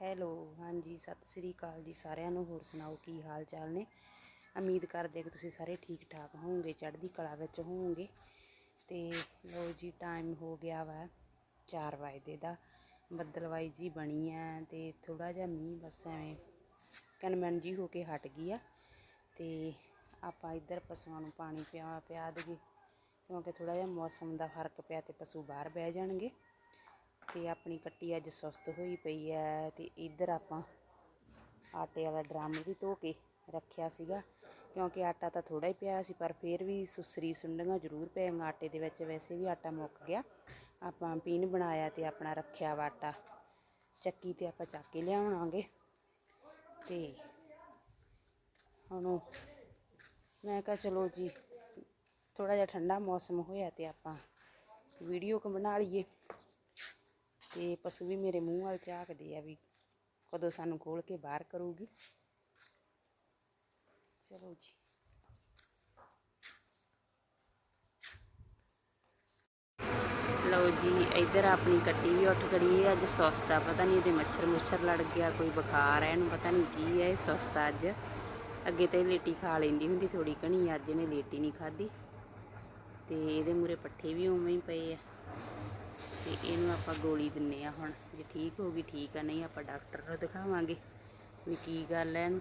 Hello, ਹਾਂਜੀ, ਸਤਿ ਸ੍ਰੀ ਅਕਾਲ ਜੀ ਸਾਰਿਆਂ ਨੂੰ, ਹੋਰ ਸੁਣਾਓ ਕੀ ਹਾਲ ਚਾਲ ਨੇ? ਉਮੀਦ ਕਰਦੇ ਕਿ ਤੁਸੀਂ ਸਾਰੇ ਠੀਕ ਠਾਕ ਹੋਵੋਗੇ, ਚੜ੍ਹਦੀ ਕਲਾ ਵਿੱਚ ਹੋਵੋਗੇ। ਤੇ ਲੋ ਜੀ ਟਾਈਮ ਹੋ ਗਿਆ ਵਾ 4 ਵਜੇ ਦਾ, ਬੱਦਲਵਾਈ ਜੀ ਬਣੀ ਆ ਤੇ ਥੋੜਾ ਜਿਹਾ ਮੀਂਹ ਬਸ ਐਵੇਂ ਕਨਮਨ ਜੀ ਹੋ ਕੇ ਹਟ ਗਈ ਆ। ਤੇ ਆਪਾਂ ਇੱਧਰ ਪਸ਼ੂਆਂ ਨੂੰ ਪਾਣੀ ਪਿਆ ਪਿਆ ਦੇਈਏ, ਕਿਉਂਕਿ ਥੋੜਾ ਜਿਹਾ ਮੌਸਮ ਦਾ ਫ਼ਰਕ ਪਿਆ ਤੇ ਪਸ਼ੂ ਬਾਹਰ ਬਹਿ ਜਾਣਗੇ। ਤੇ ਆਪਣੀ ਕੱਟੀ ਅੱਜ ਸੁਸਤ ਹੋਈ ਪਈ ਹੈ ਤੇ ਇੱਧਰ ਆਪਾਂ ਆਟੇ ਵਾਲਾ ਡਰਮ ਵੀ ਧੋ ਕੇ ਰੱਖਿਆ ਸੀਗਾ, ਕਿਉਂਕਿ ਆਟਾ ਤਾਂ ਥੋੜਾ ਹੀ ਪਿਆ ਸੀ, ਪਰ ਫਿਰ ਵੀ ਸੁਸਰੀ ਸੁੰਡੀਆਂ ਜ਼ਰੂਰ ਪਈਆਂ ਆਟੇ ਦੇ ਵਿੱਚ ਵੈਸੇ ਵੀ ਆਟਾ ਮੁੱਕ ਗਿਆ। ਆਪਾਂ ਪੀਣ ਬਣਾਇਆ ਤੇ ਆਪਣਾ ਰੱਖਿਆ ਵਾ ਆਟਾ। ਚੱਕੀ ਤੇ ਆਪਾਂ ਚੱਕ ਕੇ ਲਿਆਵਾਂਗੇ। ਤੇ ਹੁਣ ਮੈਂ ਕਿਹਾ ਚਲੋ ਜੀ ਥੋੜਾ ਜਿਹਾ ਠੰਡਾ ਮੌਸਮ ਹੋਇਆ ਤੇ ਆਪਾਂ ਵੀਡੀਓ ਕ ਬਣਾ ਲਈਏ। ਤੇ ਪਸ਼ੂ ਵੀ ਮੇਰੇ ਮੂੰਹ ਵੱਲ ਝਾਕਦੇ ਆ ਵੀ ਕਦੋਂ ਸਾਨੂੰ ਖੋਲ ਕੇ ਬਾਹਰ ਕਰੂਗੀ। ਚਲੋ ਜੀ। ਲਓ ਜੀ, ਇੱਧਰ ਆਪਣੀ ਕੱਟੀ ਵੀ ਉੱਠ ਖੜੀ ਹੈ। ਅੱਜ ਸੁਸਤਾ ਪਤਾ ਨਹੀਂ ਇਹਦੇ ਮੱਛਰ ਮੁੱਛਰ ਲੜ ਗਿਆ, ਕੋਈ ਬੁਖਾਰ ਹੈ, ਇਹਨੂੰ ਪਤਾ ਨਹੀਂ ਕੀ ਹੈ ਇਹ ਸੁਸਤਾ ਅੱਜ। ਅੱਗੇ ਤਾਂ ਇਹ ਲੇਟੀ ਖਾ ਲੈਂਦੀ ਹੁੰਦੀ ਥੋੜੀ ਘਣੀ, ਅੱਜ ਇਹਨੇ ਲੇਟੀ ਨਹੀਂ ਖਾਧੀ। ਤੇ ਇਹਦੇ ਮੂਰੇ ਪੱਠੇ ਵੀ ਉਵੇਂ ਹੀ ਪਏ ਆ। ਤੇ ਇਹਨੂੰ ਆਪਾਂ ਗੋਲੀ ਦਿੰਨੇ ਆ ਹੁਣ। ਜੇ ਠੀਕ ਹੋ ਗਈ, ਠੀਕ ਆ, ਨਹੀਂ ਆਪਾਂ ਡਾਕਟਰ ਨੂੰ ਦਿਖਾਵਾਂਗੇ ਵੀ ਕੀ ਗੱਲ ਹੈ ਇਹਨੂੰ।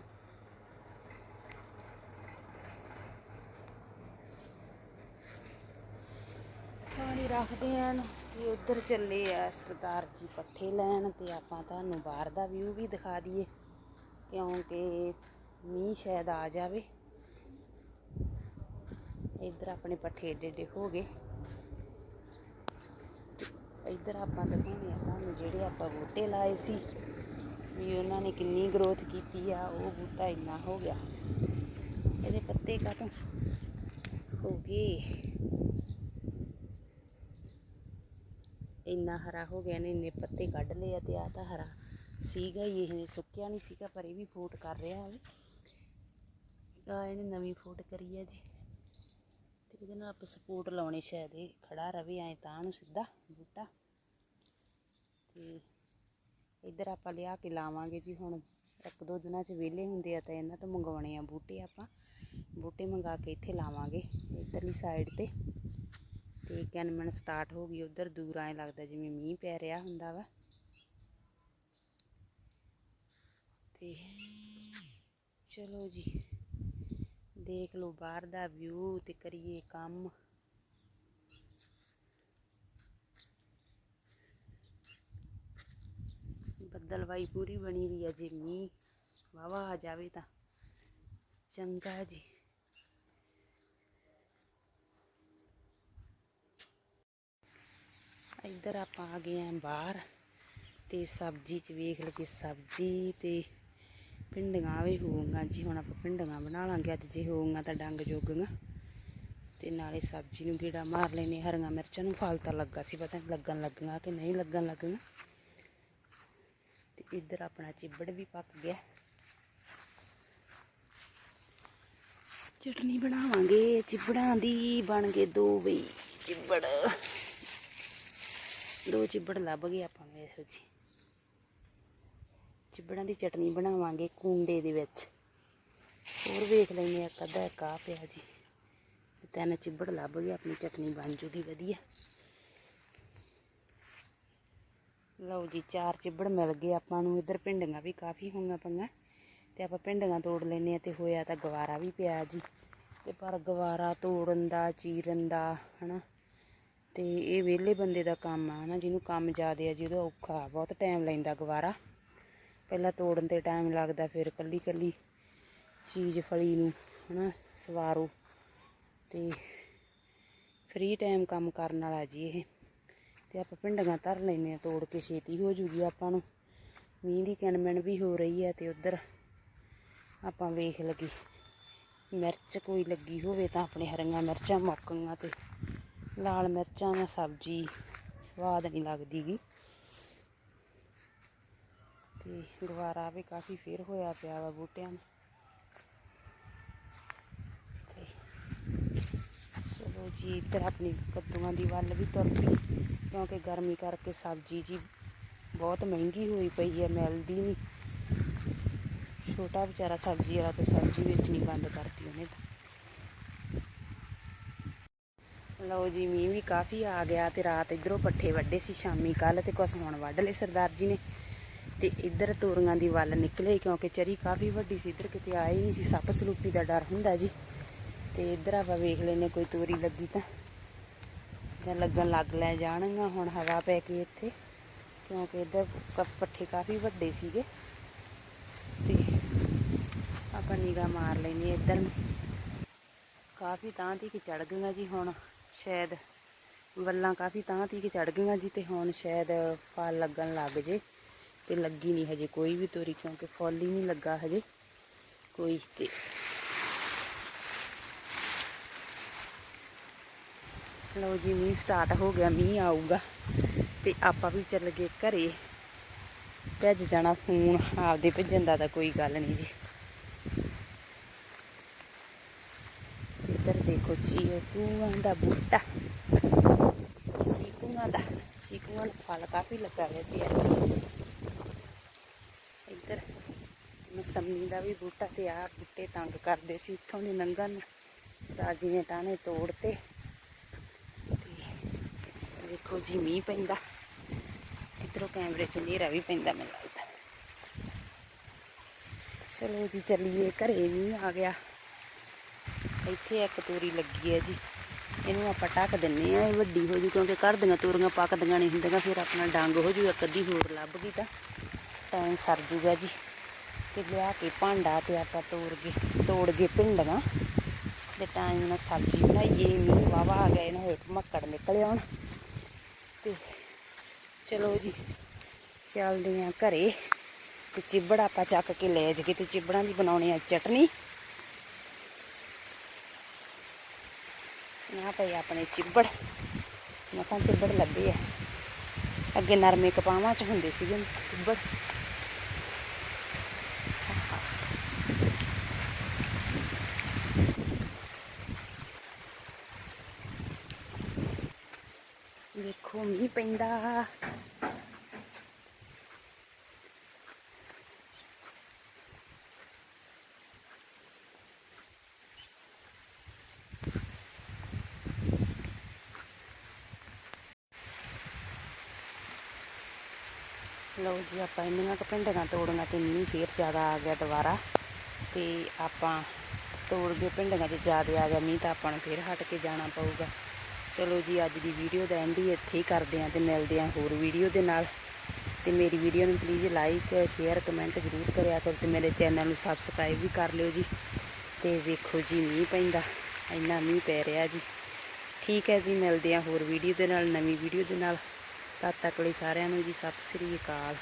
ਪਾਣੀ ਰੱਖਦੇ ਆਂ ਤੇ ਉੱਧਰ ਚੱਲੇ ਆ ਸਰਦਾਰ ਜੀ ਪੱਠੇ ਲੈਣ ਤੇ ਆਪਾਂ ਤੁਹਾਨੂੰ ਬਾਹਰ ਦਾ ਵਿਊ ਵੀ ਦਿਖਾ ਦਈਏ। ਕਿਉਂਕਿ ਮੀਂਹ ਸ਼ਾਇਦ ਆ ਜਾਵੇ। ਇੱਧਰ ਆਪਣੇ ਪੱਠੇ ਏਡੇ ਏਡੇ ਹੋ ਗਏ। ਇੱਧਰ ਆਪਾਂ ਦਿਖਾਉਂਦੇ ਆ ਤੁਹਾਨੂੰ ਜਿਹੜੇ ਆਪਾਂ ਬੂਟੇ ਲਾਏ ਸੀ, ਵੀ ਉਹਨਾਂ ਨੇ ਕਿੰਨੀ ਗਰੋਥ ਕੀਤੀ ਆ, ਉਹ ਬੂਟਾ ਇੰਨਾ ਹੋ ਗਿਆ। ਇਹਦੇ ਪੱਤੇ ਕਾਹਤੋਂ ਹੋ ਗਏ? ਇੰਨਾ ਹਰਾ ਹੋ ਗਿਆ ਨੇ, ਇੰਨੇ ਪੱਤੇ ਕੱਢ ਲਏ ਆ ਤੇ ਆ ਤਾਂ ਹਰਾ ਸੀਗਾ ਹੀ, ਇਹ ਸੁੱਕਿਆ ਨਹੀਂ ਸੀਗਾ, ਪਰ ਇਹ ਵੀ ਫੋਟ ਕਰ ਰਿਹਾ ਹੋਵੇ ਆ ਇਹਨੇ ਨਵੀਂ ਫੋਟ ਕਰੀ ਆ ਜੀ। ਇਹਦੇ ਨਾਲ ਆਪਾਂ ਸਪੋਰਟ ਲਾਉਣੀ ਸ਼ਾਇਦ ਇਹ ਖੜਾ ਰਵੇ, ਐ ਤਾਂ ਨੂੰ ਸਿੱਧਾ ਬੂਟਾ। ਤੇ ਇੱਧਰ ਆਪਾਂ ਲਿਆ ਕੇ ਲਾਵਾਂਗੇ ਜੀ ਹੁਣ। ਇੱਕ ਦੋ ਦਿਨਾਂ 'ਚ ਵਿਹਲੇ ਹੁੰਦੇ ਆ ਤਾਂ ਇਹਨਾਂ ਤੋਂ ਮੰਗਵਾਉਣੇ ਆ ਬੂਟੇ ਆਪਾਂ। ਬੂਟੇ ਮੰਗਾ ਕੇ ਇੱਥੇ ਲਾਵਾਂਗੇ ਇੱਧਰਲੀ ਸਾਈਡ ਤੇ। ਤੇ ਕੈਨਮਨ ਸਟਾਰਟ ਹੋ ਗਈ, ਉਧਰ ਦੂਰ ਆਏ ਲੱਗਦਾ ਜਿਵੇਂ ਮੀਂਹ ਪੈ ਰਿਹਾ ਹੁੰਦਾ ਵਾ। ਤੇ ਚਲੋ ਜੀ। ਦੇਖ ਲਓ ਬਾਹਰ ਦਾ ਵਿਊ ਤੇ ਕਰੀਏ ਕੰਮ। ਬੱਦਲਵਾਈ ਪੂਰੀ ਬਣੀ ਵੀ ਹੈ ਜੇ ਮੀਂਹ ਵਾਵਾ ਆ ਜਾਵੇ ਤਾਂ। ਚੰਗਾ ਜੀ। ਇੱਧਰ ਆਪਾਂ ਆ ਗਏ ਆਂ ਬਾਹਰ ਤੇ ਸਬਜ਼ੀ ਚ ਵੇਖ ਲਓ ਕਿ ਸਬਜ਼ੀ ਤੇ ਭਿੰਡੀਆਂ ਵੀ ਹੋਊਗਾ ਜੀ, ਹੁਣ ਆਪਾਂ ਭਿੰਡੀਆਂ ਬਣਾ ਲਾਂਗੇ ਅੱਜ ਜੇ ਹੋਊਗਾ ਤਾਂ ਡੰਗ ਜੋਗੀਆਂ। ਤੇ ਨਾਲੇ ਸਬਜ਼ੀ ਨੂੰ ਗੇੜਾ ਮਾਰ ਲੈਨੇ ਹਰੀਆਂ ਮਿਰਚਾਂ ਨੂੰ ਫਲ ਲੱਗਾ ਸੀ, ਪਤਾ ਨਹੀਂ ਲੱਗਣ ਲੱਗੀਆਂ ਕਿ ਨਹੀਂ ਲੱਗਣ ਲੱਗੀਆਂ। ਤੇ ਇੱਧਰ ਆਪਣਾ ਚਿੱਬੜ ਵੀ ਪੱਕ ਗਿਆ। ਚਟਨੀ ਬਣਾਵਾਂਗੇ, ਚਿੱਬੜਾਂ ਦੀ ਬਣ ਗਏ ਦੋ ਬਈ ਚਿੱਬੜ। ਦੋ ਚਿੱਬੜ ਲੱਭ ਗਏ ਆਪਾਂ ਨੂੰ ਇਸ ਚਿੱਬੜਾਂ ਦੀ ਚਟਨੀ ਬਣਾਵਾਂਗੇ ਕੁੰਡੇ ਦੇ ਵਿੱਚ। ਹੋਰ ਵੇਖ ਲੈਨੇ ਆ ਕਦਾ ਕਾ ਪਿਆ ਜੀ। ਤੇ ਤਿੰਨ ਚਿੱਬੜ ਲੱਭ ਗਏ ਆਪਣੀ ਚਟਨੀ ਬਣ ਜੂਗੀ ਵਧੀਆ। ਲਓ ਜੀ, ਚਾਰ ਚਿੱਬੜ ਮਿਲ ਗਏ। ਆਪਾਂ ਨੂੰ ਇੱਧਰ ਭਿੰਡੀਆਂ ਵੀ ਕਾਫੀ ਹੋਈਆਂ ਪਈਆਂ। ਤੇ ਆਪਾਂ ਭਿੰਡੀਆਂ ਤੋੜ ਲੈਨੇ ਆ ਤੇ ਹੋਇਆ ਤਾਂ ਗਵਾਰਾ ਵੀ ਪਿਆ ਜੀ। ਤੇ ਪਰ ਗਵਾਰਾ ਤੋੜਨ ਦਾ, ਚੀਰਨ ਦਾ, ਹਨਾ। ਤੇ ਇਹ ਵਿਹਲੇ ਬੰਦੇ ਦਾ ਕੰਮ ਆ, ਹਨਾ। ਜਿਹਨੂੰ ਕੰਮ ਜ਼ਿਆਦਾ ਆ, ਜਿਹਦਾ ਔਖਾ ਬਹੁਤ ਟਾਈਮ ਲੈਂਦਾ ਗਵਾਰਾ। ਪਹਿਲਾਂ ਤੋੜਨ ਤੇ ਟਾਈਮ ਲੱਗਦਾ, ਫਿਰ ਕੱਲੀ ਕੱਲੀ ਚੀਜ਼ ਫਲੀ ਨੂੰ, ਹਨਾ, ਸਵਾਰੋ। ਤੇ ਫ੍ਰੀ ਟਾਈਮ ਕੰਮ ਕਰਨ ਵਾਲਾ ਜੀ ਇਹ। ਤੇ ਆਪਾਂ ਭਿੰਡੀਆਂ ਧਰ ਲੈਨੇ ਆ ਤੋੜ ਕੇ ਛੇਤੀ ਹੋ ਜੂਗੀ ਆਪਾਂ ਨੂੰ। ਮੀਂਹ ਦੀ ਕਿਣਮਣ ਵੀ ਹੋ ਰਹੀ ਹੈ ਤੇ ਉਧਰ ਆਪਾਂ ਵੇਖ ਲਗੀ ਮਿਰਚ ਕੋਈ ਲੱਗੀ ਹੋਵੇ ਤਾਂ ਆਪਣੇ ਹਰੀਆਂ ਮਿਰਚਾਂ ਮੁੱਕ ਤੇ ਲਾਲ ਮਿਰਚਾਂ ਨਾਲ ਸਬਜ਼ੀ ਸਵਾਦ ਨਹੀਂ ਲੱਗਦੀ ਗੀ ਤੇ ਗਵਾਰਾ ਵੀ ਕਾਫੀ ਫੇਰ ਹੋਇਆ ਪਿਆ ਵਾ ਬੂਟਿਆਂ ਨੂੰ ਚਲੋ ਜੀ, ਇੱਧਰ ਆਪਣੀ ਕੱਦੂਆਂ ਦੀ ਵੱਲ ਵੀ ਤੁਰ ਪਈ, ਕਿਉਂਕਿ ਗਰਮੀ ਕਰਕੇ ਸਬਜ਼ੀ ਜੀ ਬਹੁਤ ਮਹਿੰਗੀ ਹੋਈ ਪਈ ਹੈ, ਮਿਲਦੀ ਨਹੀਂ। ਛੋਟਾ ਵਿਚਾਰਾ ਸਬਜ਼ੀ ਵਾਲਾ ਤੇ ਸਬਜ਼ੀ ਵੇਚਣੀ ਬੰਦ ਕਰਤੀ ਉਹਨੇ ਤਾਂ। ਲਓ ਜੀ, ਮੀਂਹ ਵੀ ਕਾਫੀ ਆ ਗਿਆ ਤੇ ਰਾਤ ਇਧਰੋਂ ਪੱਠੇ ਵੱਡੇ ਸੀ, ਸ਼ਾਮੀ ਕੱਲ ਤੇ ਕੁਛ ਹੁਣ ਵੱਢ ਲਏ ਸਰਦਾਰ ਜੀ ਨੇ। ਤੇ ਇੱਧਰ ਤੋਰੀਆਂ ਦੀ ਵੱਲ ਨਿਕਲੇ ਕਿਉਂਕਿ ਚਰੀ ਕਾਫੀ ਵੱਡੀ ਸੀ, ਇੱਧਰ ਕਿਤੇ ਆਏ ਨਹੀਂ ਸੀ, ਸੱਪ ਸਲੂਪੀ ਦਾ ਡਰ ਹੁੰਦਾ ਜੀ। ਤੇ ਇੱਧਰ ਆਪਾਂ ਵੇਖ ਲੈਨੇ ਕੋਈ ਤੋਰੀ ਲੱਗੀ ਤਾਂ। ਜਾਂ ਲੱਗਣ ਲੱਗ ਲੈ ਜਾਣਗੀਆਂ, ਹੁਣ ਹਵਾ ਪੈ ਕੇ ਇੱਥੇ। ਕਿਉਂਕਿ ਇੱਧਰ ਪੱਠੇ ਕਾਫੀ ਵੱਡੇ ਸੀਗੇ। ਤੇ ਆਪਾਂ ਨਿਗਾ ਮਾਰ ਲੈਣੀ ਇੱਧਰ ਨੂੰ। ਕਾਫੀ ਤਾਂ ਤੀ ਕਿ ਚੜ ਗਈਆਂ ਜੀ, ਹੁਣ ਸ਼ਾਇਦ ਵੱਲਾਂ ਕਾਫੀ ਤਾਂ ਤੀ ਕਿ ਚੜ ਗਈਆਂ ਜੀ, ਤੇ ਹੁਣ ਸ਼ਾਇਦ ਫਲ ਲੱਗਣ ਲੱਗ ਜੇ। ਤੇ ਲੱਗੀ ਨਹੀਂ ਹਜੇ ਕੋਈ ਵੀ ਤੋਰੀ, ਕਿਉਂਕਿ ਫੁੱਲ ਹੀ ਨਹੀਂ ਲੱਗਾ ਹਜੇ ਕੋਈ ਤੇ। ਲਓ ਜੀ, ਮੀਂਹ ਸਟਾਰਟ ਹੋ ਗਿਆ, ਮੀਂਹ ਆਊਗਾ ਤੇ ਆਪਾਂ ਵੀ ਚੱਲ ਗਏ ਘਰੇ। ਭੱਜ ਜਾਣਾ ਫੋਨ, ਆਪਦੇ ਭੱਜਣ ਦਾ ਤਾਂ ਕੋਈ ਗੱਲ ਨਹੀਂ ਜੀ। ਇੱਧਰ ਦੇਖੋ ਚੀਕੂਆਂ ਦਾ ਬੂਟਾ। ਚੀਕੂਆਂ ਦਾ ਚੀਕੂਆਂ ਦਾ ਫਲ ਕਾਫੀ ਲੱਗਾ ਹੋਇਆ ਸੀ ਯਾਰ ਇੱਧਰ। ਮਸੰਮੀ ਦਾ ਵੀ ਬੂਟਾ ਤੇ ਆ ਬੂਟੇ ਤੰਗ ਕਰਦੇ ਸੀ, ਇੱਥੋਂ ਦੀ ਲੰਘਣ ਨੂੰ ਦਾਦੀ ਨੇ ਟਾਣੇ ਤੋੜਤੇ। ਤੇ ਦੇਖੋ ਜੀ, ਮੀਂਹ ਪੈਂਦਾ। ਇਧਰੋਂ ਕੈਮਰੇ 'ਚ ਹਨੇਰਾ ਵੀ ਪੈਂਦਾ ਮੈਨੂੰ ਲੱਗਦਾ। ਚਲੋ ਜੀ, ਚੱਲੀਏ। ਘਰੇ ਵੀ ਆ ਗਿਆ। ਇੱਥੇ ਇੱਕ ਤੋਰੀ ਲੱਗੀ ਹੈ ਜੀ। ਇਹਨੂੰ ਆਪਾਂ ਢੱਕ ਦਿੰਨੇ ਆ ਇਹ ਵੱਡੀ ਹੋ ਜੂ ਕਿਉਂਕਿ ਘਰ ਦੀਆਂ ਤੋਰੀਆਂ ਪੱਕਦੀਆਂ ਨਹੀਂ ਹੁੰਦੀਆਂ, ਫਿਰ ਆਪਣਾ ਡੰਗ ਹੋ ਜੂ, ਇੱਕ ਅੱਧੀ ਹੋਰ ਲੱਭ ਗਈ ਤਾਂ। ਟਾਈਮ ਸਰ ਜੂਗਾ ਜੀ। ਤੇ ਲਿਆ ਕੇ ਭਾਂਡਾ ਤੇ ਆਪਾਂ ਤੋੜ ਗਏ ਤੋੜ ਕੇ ਭਿੰਡੀਆਂ। ਤੇ ਟਾਈਮ ਨਾਲ ਸਬਜ਼ੀ ਬਣਾਈਏ। ਮੀਂਹ ਵਾਵਾ ਆ ਗਿਆ, ਇਹਨਾਂ ਹੇਠ ਮੱਕੜ ਨਿਕਲ ਆਉਣ ਤੇ ਚਲੋ ਜੀ, ਚੱਲਦੇ ਆ ਘਰੇ। ਤੇ ਚਿਬੜਾ ਆਪਾਂ ਚੱਕ ਕੇ ਲੈ ਜਗੇ ਤੇ ਚਿਬੜਾਂ ਦੀ ਬਣਾਉਣੀ ਆ ਚਟਨੀ। ਨਾ ਪਈ ਆਪਣੇ ਚਿੱਬੜ। ਮਸਾਂ ਚਿੱਬੜ ਲੱਭੇ ਆ। ਅੱਗੇ ਨਰਮੇ ਕਪਾਵਾਂ ਚ ਹੁੰਦੇ ਸੀਗੇ। ਚਿੱਬੜ ਦੇਖੋ ਮੀਂਹ ਪੈਂਦਾ। ਲਓ ਜੀ, ਆਪਾਂ ਇੰਨੀਆਂ ਕੁ ਭਿੰਡੀਆਂ ਤੋੜੀਆਂ ਤੇ ਮੀਂਹ ਫੇਰ ਜ਼ਿਆਦਾ ਆ ਗਿਆ ਦੁਬਾਰਾ। ਤੇ ਆਪਾਂ ਤੋੜ ਕੇ ਭਿੰਡੀਆਂ 'ਚ ਜ਼ਿਆਦਾ ਆ ਗਿਆ, ਮੀਂਹ ਤਾਂ ਆਪਾਂ ਨੂੰ ਫੇਰ ਹਟ ਕੇ ਜਾਣਾ ਪਊਗਾ। ਚਲੋ ਜੀ, ਅੱਜ ਦੀ ਵੀਡੀਓ ਦਾ ਐਂਡ ਹੀ ਇੱਥੇ ਹੀ ਕਰਦੇ ਆਂ ਤੇ ਮਿਲਦੇ ਆਂ ਹੋਰ ਵੀਡੀਓ ਦੇ ਨਾਲ। ਤੇ ਮੇਰੀ ਵੀਡੀਓ ਨੂੰ ਪਲੀਜ਼ ਲਾਈਕ ਸ਼ੇਅਰ ਕਮੈਂਟ ਜ਼ਰੂਰ ਕਰਿਆ ਕਰੋ ਤੇ ਮੇਰੇ ਚੈਨਲ ਨੂੰ ਸਬਸਕ੍ਰਾਈਬ ਵੀ ਕਰ ਲਿਓ ਜੀ। ਤੇ ਵੇਖੋ ਜੀ, ਮੀਂਹ ਪੈਂਦਾ, ਇੰਨਾ ਮੀਂਹ ਪੈ ਰਿਹਾ ਜੀ। ਠੀਕ ਹੈ ਜੀ, ਮਿਲਦੇ ਆਂ ਹੋਰ ਵੀਡੀਓ ਦੇ ਨਾਲ, ਨਵੀਂ ਵੀਡੀਓ ਦੇ ਨਾਲ। ਤਦ ਤੱਕ ਲਈ ਸਾਰਿਆਂ ਨੂੰ ਜੀ, ਸਤਿ ਸ੍ਰੀ ਅਕਾਲ।